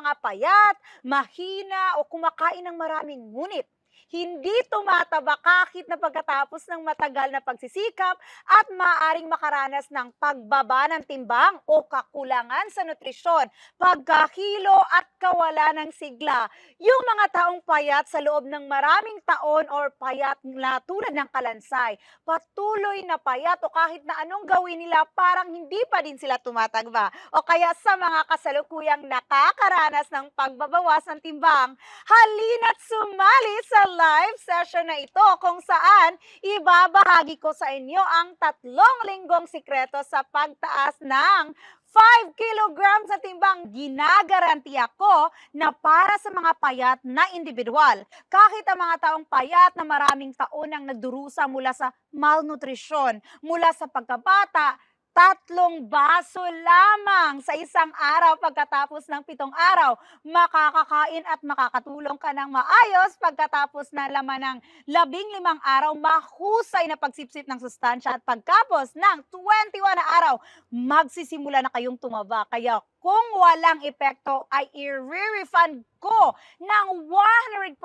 mga payat, mahina o kumakain ng maraming ngunit hindi tumataba kahit na pagkatapos ng matagal na pagsisikap at maaring makaranas ng pagbaba ng timbang o kakulangan sa nutrisyon, pagkahilo at kawalan ng sigla. Yung mga taong payat sa loob ng maraming taon or payat na tulad ng kalansay, patuloy na payat o kahit na anong gawin nila parang hindi pa din sila tumatagba. O kaya sa mga kasalukuyang nakakaranas ng pagbabawas ng timbang, halina't sumali sa live session na ito kung saan ibabahagi ko sa inyo ang tatlong linggong sikreto sa pagtaas ng 5 kilograms sa timbang. Ginagaranti ako na para sa mga payat na individual. Kahit ang mga taong payat na maraming taon ang nagdurusa mula sa malnutrisyon, mula sa pagkabata, tatlong baso lamang sa isang araw pagkatapos ng pitong araw. Makakakain at makakatulong ka ng maayos pagkatapos na laman ng labing limang araw, mahusay na pagsipsip ng sustansya at pagkapos ng 21 na araw, magsisimula na kayong tumaba. Kaya kung walang epekto ay i-refund ko ng 100%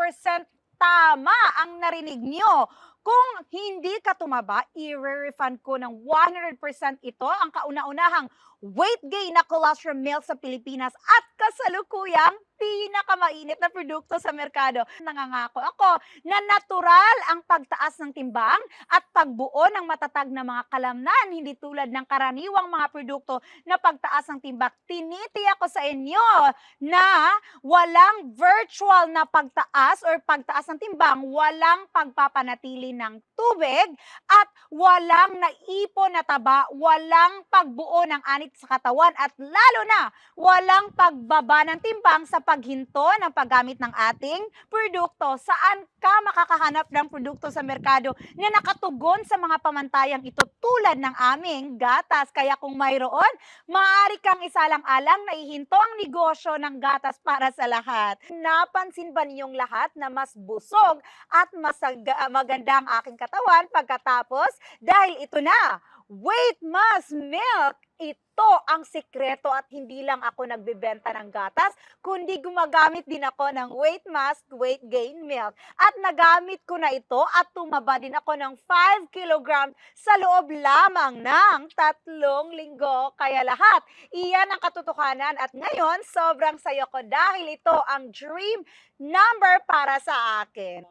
tama ang narinig nyo. Kung hindi ka tumaba, i-refund ko ng 100% ito ang kauna-unahang weight gain na colostrum milk sa Pilipinas at kasalukuyang pinakamainit na produkto sa merkado. Nangangako ako na natural ang pagtaas ng timbang at pagbuo ng matatag na mga kalamnan, hindi tulad ng karaniwang mga produkto na pagtaas ng timbang. Tinitiyak ko sa inyo na walang virtual na pagtaas or pagtaas ng timbang, walang pagpapanatili ng tubig at walang naipon na taba, walang pagbuo ng anit sa katawan at lalo na walang pagbaba ng timbang sa paghinto ng paggamit ng ating produkto. Saan ka makakahanap ng produkto sa merkado na nakatugon sa mga pamantayang ito tulad ng aming gatas. Kaya kung mayroon, maaari kang isalang-alang na ihinto ang negosyo ng gatas para sa lahat. Napansin ba ninyong lahat na mas busog at mas aga- maganda ang aking katawan pagkatapos? Dahil ito na, Weight Mass Milk! Ito ang sikreto at hindi lang ako nagbebenta ng gatas, kundi gumagamit din ako ng Weight Mask Weight Gain Milk. At nagamit ko na ito at tumaba din ako ng 5 kilogram sa loob lamang ng tatlong linggo. Kaya lahat, iyan ang katotohanan at ngayon sobrang sayo ko dahil ito ang dream number para sa akin.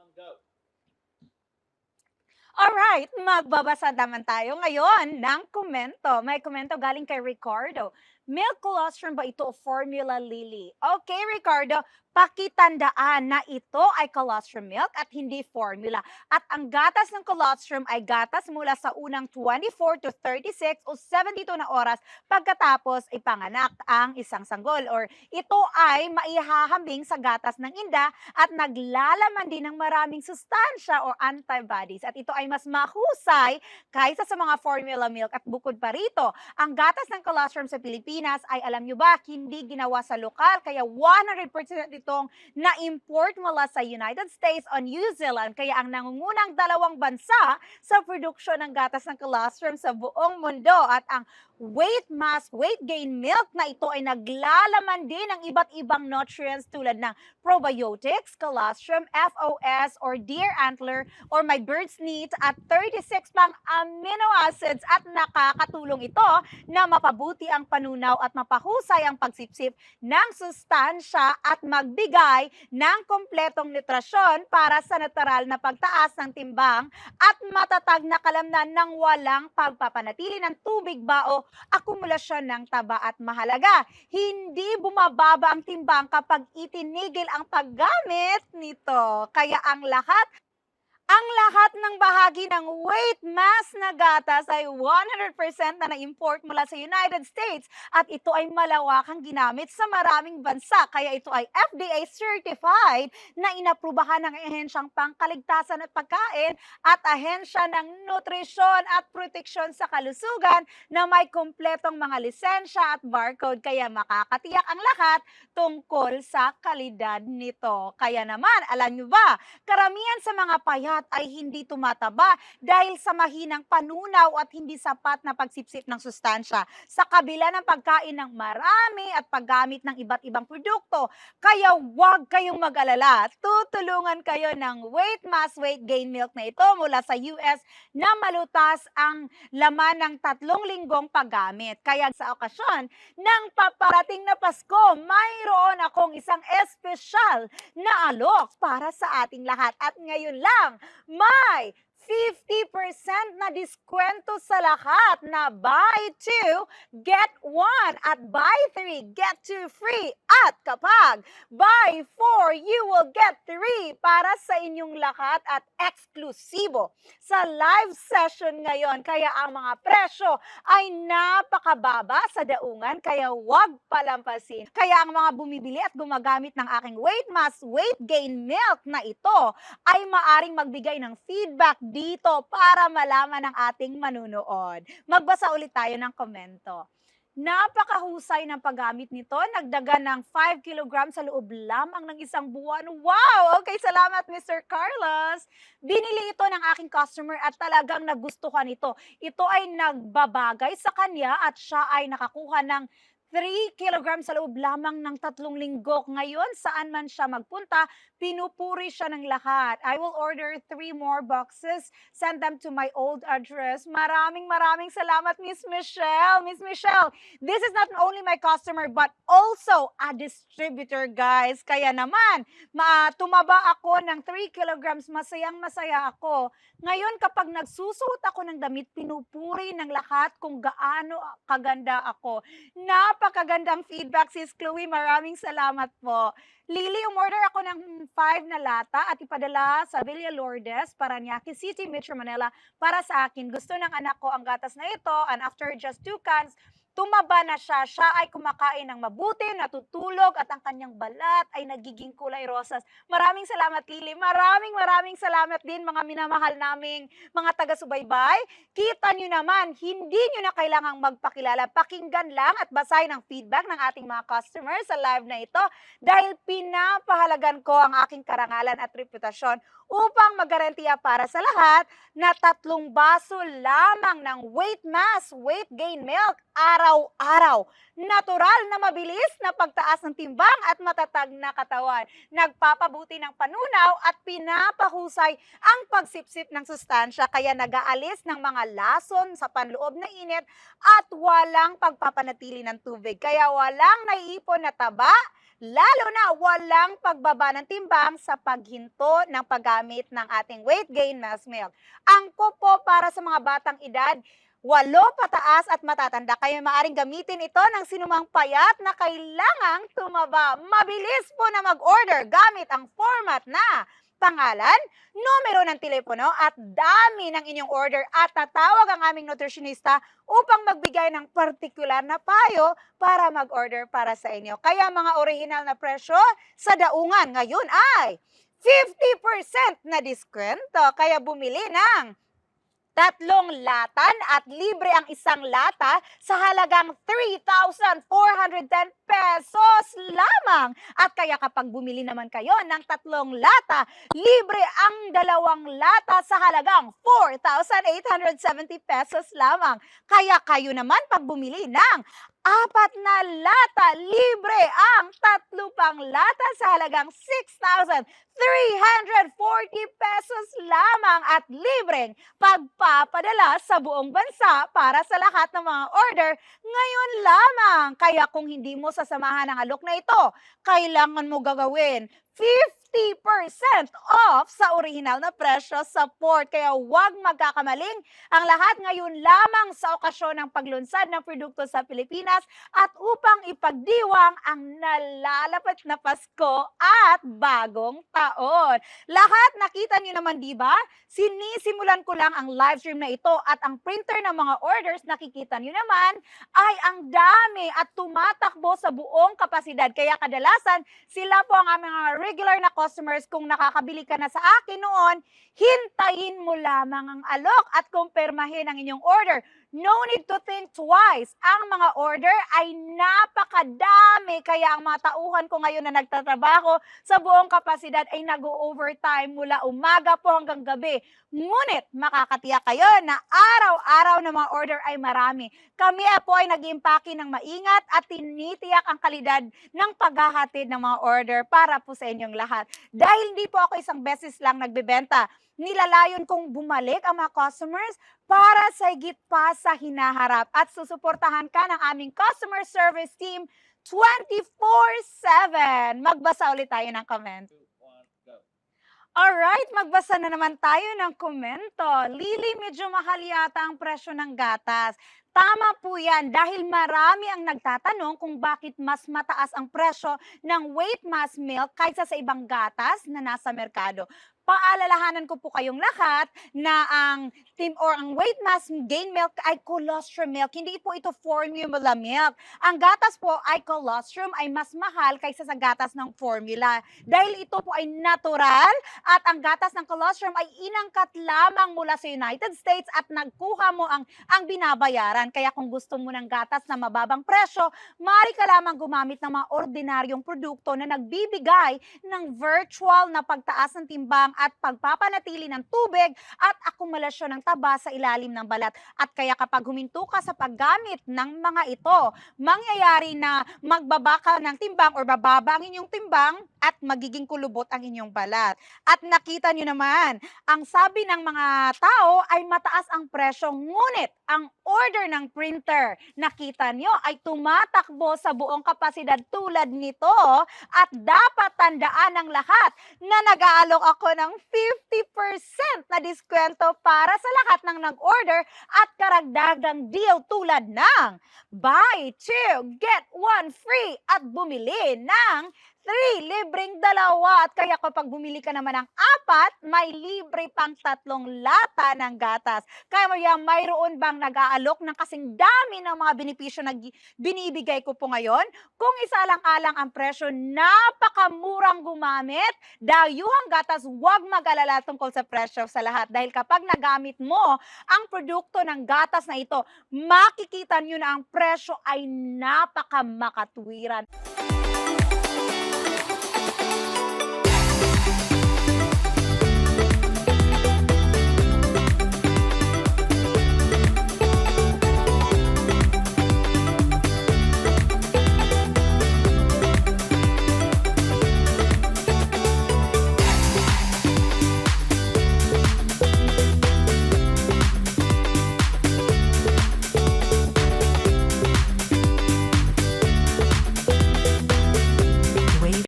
Alright, magbabasa naman tayo ngayon ng komento. May komento galing kay Ricardo. Milk colostrum ba ito formula lily? Okay, Ricardo, pakitandaan na ito ay colostrum milk at hindi formula. At ang gatas ng colostrum ay gatas mula sa unang 24 to 36 o 72 na oras pagkatapos ipanganak ang isang sanggol. Or ito ay maihahambing sa gatas ng inda at naglalaman din ng maraming sustansya o antibodies. At ito ay mas mahusay kaysa sa mga formula milk. At bukod pa rito, ang gatas ng colostrum sa Pilipinas ay alam nyo ba, hindi ginawa sa lokal. Kaya 100% itong na-import mula sa United States o New Zealand. Kaya ang nangungunang dalawang bansa sa produksyon ng gatas ng colostrum sa buong mundo. At ang weight mass, weight gain milk na ito ay naglalaman din ng iba't ibang nutrients tulad ng probiotics, colostrum, FOS, or deer antler, or my bird's meat at 36 pang amino acids. At nakakatulong ito na mapabuti ang panunaw at mapahusay ang pagsipsip ng sustansya at magbigay ng kompletong nutrasyon para sa natural na pagtaas ng timbang at matatag na kalamnan ng walang pagpapanatili ng tubig ba akumulasyon ng taba at mahalaga. Hindi bumababa ang timbang kapag itinigil ang paggamit nito. Kaya ang lahat ang lahat ng bahagi ng weight mass na gatas ay 100% na na-import mula sa United States at ito ay malawakang ginamit sa maraming bansa. Kaya ito ay FDA certified na inaprubahan ng ahensyang pangkaligtasan at pagkain at ahensya ng nutrisyon at proteksyon sa kalusugan na may kumpletong mga lisensya at barcode. Kaya makakatiyak ang lahat tungkol sa kalidad nito. Kaya naman, alam nyo ba, karamihan sa mga payat lahat ay hindi tumataba dahil sa mahinang panunaw at hindi sapat na pagsipsip ng sustansya sa kabila ng pagkain ng marami at paggamit ng iba't ibang produkto. Kaya huwag kayong mag-alala. Tutulungan kayo ng Weight Mass Weight Gain Milk na ito mula sa US na malutas ang laman ng tatlong linggong paggamit. Kaya sa okasyon ng paparating na Pasko, mayroon akong isang espesyal na alok para sa ating lahat. At ngayon lang, may 50% na diskwento sa lahat na buy two, get one at buy three, get two free. At kapag buy four, you will get three para sa inyong lahat at eksklusibo sa live session ngayon. Kaya ang mga presyo ay napakababa sa daungan kaya huwag palampasin. Kaya ang mga bumibili at gumagamit ng aking Weight Mass Weight Gain Milk na ito ay maaring magbigay ng feedback dito para malaman ng ating manunood. Magbasa ulit tayo ng komento. Napakahusay ng paggamit nito. Nagdaga ng 5 kg sa loob lamang ng isang buwan. Wow! Okay, salamat Mr. Carlos. Binili ito ng aking customer at talagang nagustuhan ito. Ito ay nagbabagay sa kanya at siya ay nakakuha ng 3 kg sa loob lamang ng tatlong linggo. Ngayon, saan man siya magpunta, pinupuri siya ng lahat. I will order 3 more boxes, send them to my old address. Maraming maraming salamat, Miss Michelle. Miss Michelle, this is not only my customer but also a distributor, guys. Kaya naman, ma tumaba ako ng 3 kilograms, masayang masaya ako. Ngayon, kapag nagsusuot ako ng damit, pinupuri ng lahat kung gaano kaganda ako. Napakagandang feedback, Sis Chloe. Maraming salamat po. Lily, umorder ako ng 5 na lata at ipadala sa Villa Lourdes, Paranaque City, Metro Manila para sa akin. Gusto ng anak ko ang gatas na ito and after just two cans, tumaba na siya. Siya ay kumakain ng mabuti, natutulog at ang kanyang balat ay nagiging kulay rosas. Maraming salamat Lily. Maraming maraming salamat din mga minamahal naming mga taga-subaybay. Kita nyo naman, hindi nyo na kailangang magpakilala. Pakinggan lang at basahin ang feedback ng ating mga customers sa live na ito dahil pinapahalagan ko ang aking karangalan at reputasyon upang magarantiya para sa lahat na tatlong baso lamang ng weight mass, weight gain milk araw-araw. Natural na mabilis na pagtaas ng timbang at matatag na katawan. Nagpapabuti ng panunaw at pinapahusay ang pagsipsip ng sustansya kaya nagaalis ng mga lason sa panloob na init at walang pagpapanatili ng tubig. Kaya walang naiipon na taba, lalo na walang pagbaba ng timbang sa paghinto ng paggamit ng ating weight gain mass milk. Ang po para sa mga batang edad, walo pataas at matatanda. Kaya maaring gamitin ito ng sinumang payat na kailangang tumaba. Mabilis po na mag-order gamit ang format na pangalan, numero ng telepono at dami ng inyong order at tatawag ang aming nutritionista upang magbigay ng partikular na payo para mag-order para sa inyo. Kaya mga original na presyo sa daungan ngayon ay 50% na diskwento. Kaya bumili ng tatlong latan at libre ang isang lata sa halagang 3,410 pesos lamang. At kaya kapag bumili naman kayo ng tatlong lata, libre ang dalawang lata sa halagang 4,870 pesos lamang. Kaya kayo naman pag bumili ng apat na lata, libre ang tatlo pang lata sa halagang 6,340 pesos lamang at libreng pagpapadala sa buong bansa para sa lahat ng mga order ngayon lamang. Kaya kung hindi mo sasamahan ang alok na ito, kailangan mo gagawin 50% off sa original na presyo sa port. Kaya huwag magkakamaling ang lahat ngayon lamang sa okasyon ng paglunsad ng produkto sa Pilipinas at upang ipagdiwang ang nalalapit na Pasko at bagong taon. Lahat nakita niyo naman, di ba? Sinisimulan ko lang ang live stream na ito at ang printer ng mga orders, nakikita niyo naman, ay ang dami at tumatakbo sa buong kapasidad. Kaya kadalasan, sila po ang mga regular na customers. Kung nakakabili ka na sa akin noon, hintayin mo lamang ang alok at kumpirmahin ang inyong order. no need to think twice. Ang mga order ay napakadami. Kaya ang mga tauhan ko ngayon na nagtatrabaho sa buong kapasidad ay nag-overtime mula umaga po hanggang gabi. Ngunit makakatiyak kayo na araw-araw na mga order ay marami. Kami po ay nag-impake ng maingat at tinitiyak ang kalidad ng paghahatid ng mga order para po sa inyong lahat. Dahil hindi po ako isang beses lang nagbebenta, nilalayon kong bumalik ang mga customers para sa higit pa sa hinaharap at susuportahan ka ng aming customer service team 24-7. Magbasa ulit tayo ng comment. Alright, magbasa na naman tayo ng komento. Lily, medyo mahal yata ang presyo ng gatas. Tama po yan dahil marami ang nagtatanong kung bakit mas mataas ang presyo ng weight mass milk kaysa sa ibang gatas na nasa merkado. Paalalahanan ko po kayong lahat na ang team or ang weight mass gain milk ay colostrum milk. Hindi po ito formula milk. Ang gatas po ay colostrum ay mas mahal kaysa sa gatas ng formula. Dahil ito po ay natural at ang gatas ng colostrum ay inangkat lamang mula sa United States at nagkuha mo ang, ang binabayaran. Kaya kung gusto mo ng gatas na mababang presyo, maaari ka lamang gumamit ng mga ordinaryong produkto na nagbibigay ng virtual na pagtaas ng timbang at pagpapanatili ng tubig at akumulasyon ng taba sa ilalim ng balat. At kaya kapag huminto ka sa paggamit ng mga ito, mangyayari na magbaba ka ng timbang or bababa ang inyong timbang at magiging kulubot ang inyong balat. At nakita nyo naman, ang sabi ng mga tao ay mataas ang presyo, ngunit ang order ng printer, nakita nyo, ay tumatakbo sa buong kapasidad tulad nito at dapat tandaan ng lahat na nag-aalok ako ng 50% na diskwento para sa lahat ng nag-order at karagdagang deal tulad ng buy two, get one free at bumili ng 3, libreng dalawa. At kaya kapag bumili ka naman ng apat, may libre pang tatlong lata ng gatas. Kaya mo yan, mayroon bang nag-aalok ng kasing dami ng mga benepisyo na binibigay ko po ngayon? Kung isalang-alang ang presyo, napakamurang gumamit. Dayuhang gatas, huwag mag-alala tungkol sa presyo sa lahat. Dahil kapag nagamit mo ang produkto ng gatas na ito, makikita nyo na ang presyo ay napakamakatwiran.